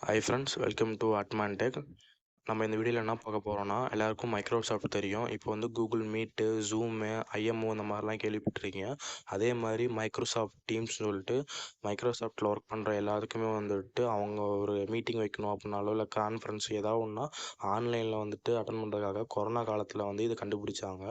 Hi friends welcome to Atman tech நம்ம இந்த வீடியோவில் என்ன பார்க்க போகிறோம்னா எல்லாருக்கும் மைக்ரோசாஃப்ட் தெரியும். இப்போ வந்து கூகுள் மீட்டு ஜூமு ஐஎம்ஓ இந்த மாதிரிலாம் கேள்விப்பட்டிருக்கீங்க. அதே மாதிரி மைக்ரோசாஃப்ட் டீம்ஸ் சொல்லிட்டு மைக்ரோசாஃப்ட்டில் ஒர்க் பண்ணுற எல்லாத்துக்குமே வந்துட்டு அவங்க ஒரு மீட்டிங் வைக்கணும் அப்படின்னாலோ இல்லை கான்ஃபரன்ஸ் ஏதாவது ஒன்றா ஆன்லைனில் வந்துட்டு அட்டன் பண்ணுறதுக்காக கொரோனா காலத்தில் வந்து இதை கண்டுபிடிச்சாங்க.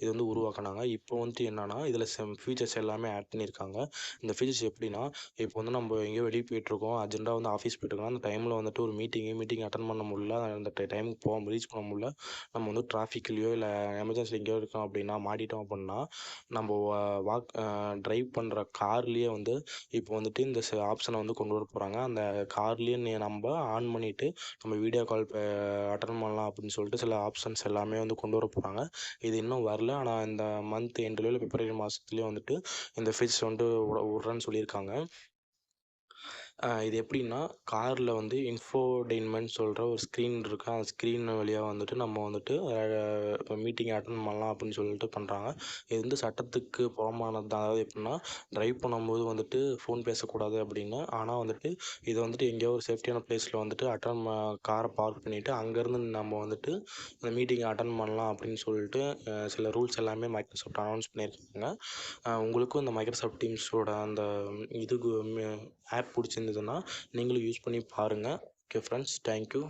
இது வந்து உருவாக்குனாங்க. இப்போ வந்துட்டு என்னென்னா இதில் செம் ஃபீச்சர்ஸ் எல்லாமே ஆட் பண்ணியிருக்காங்க. இந்த ஃபீச்சர்ஸ் எப்படின்னா இப்போ வந்து நம்ம எங்கேயோ வெளியே போயிட்டுருக்கோம் அர்ஜென்ட்டாக வந்து ஆஃபீஸ் போயிட்டுருக்கோம் அந்த டைமில் வந்துட்டு ஒரு மீட்டிங்கு மீட்டிங் அட்டன் பண்ண முடியல அந்த டைமுக்கு போக ரீச் பண்ண முடியல. நம்ம வந்து டிராஃபிக்லேயோ இல்லை எமர்ஜென்சி எங்கேயோ இருக்கோம் அப்படின்னா மாட்டிட்டோம் அப்படின்னா நம்ம வாக் ட்ரைவ் பண்ணுற கார்லேயே வந்து இப்போ வந்துட்டு இந்த ஆப்ஷனை வந்து கொண்டு வர போகிறாங்க அந்த கார்லேயே நீ நம்ம ஆன் பண்ணிவிட்டு நம்ம வீடியோ கால் அட்டன் பண்ணலாம் அப்படின்னு சொல்லிட்டு சில ஆப்ஷன்ஸ் எல்லாமே வந்து கொண்டு வர போகிறாங்க இது இன்னும் வரல. ஆனால் இந்த மந்த் எண்ட்லேயோ இல்லை பிப்ரவரி மாதத்துலேயே வந்துட்டு இந்த ஃபீச்சர்ஸ் வந்துட்டு விட விட்றேன்னு சொல்லியிருக்காங்க. இது எப்படின்னா காரில் வந்து இன்ஃபோடெயின்மெண்ட் சொல்கிற ஒரு ஸ்க்ரீன் இருக்குது அந்த ஸ்க்ரீன் வழியாக வந்துட்டு நம்ம வந்துட்டு இப்போ மீட்டிங் அட்டன் பண்ணலாம் அப்படின்னு சொல்லிட்டு பண்ணுறாங்க இது வந்து சட்டத்துக்கு புறமானது தான். அதாவது எப்படின்னா ட்ரைவ் பண்ணும்போது வந்துட்டு ஃபோன் பேசக்கூடாது அப்படின்னு. ஆனால் வந்துட்டு இது வந்துட்டு எங்கேயோ ஒரு சேஃப்டியான பிளேஸில் வந்துட்டு அட்டன் காரை பார்க் பண்ணிவிட்டு அங்கேருந்து நம்ம வந்துட்டு இந்த மீட்டிங் அட்டன் பண்ணலாம் அப்படின்னு சொல்லிட்டு சில ரூல்ஸ் எல்லாமே மைக்ரோசாஃப்ட் அனௌன்ஸ் பண்ணியிருக்காங்க. உங்களுக்கும் இந்த மைக்ரோசாஃப்ட் டீம்ஸோட அந்த இது ஆப் பிடிச்சிருந்து இருந்ததுன்னா நீங்களும் யூஸ் பண்ணி பாருங்கள் ஓகே ஃப்ரெண்ட்ஸ் தேங்க்யூ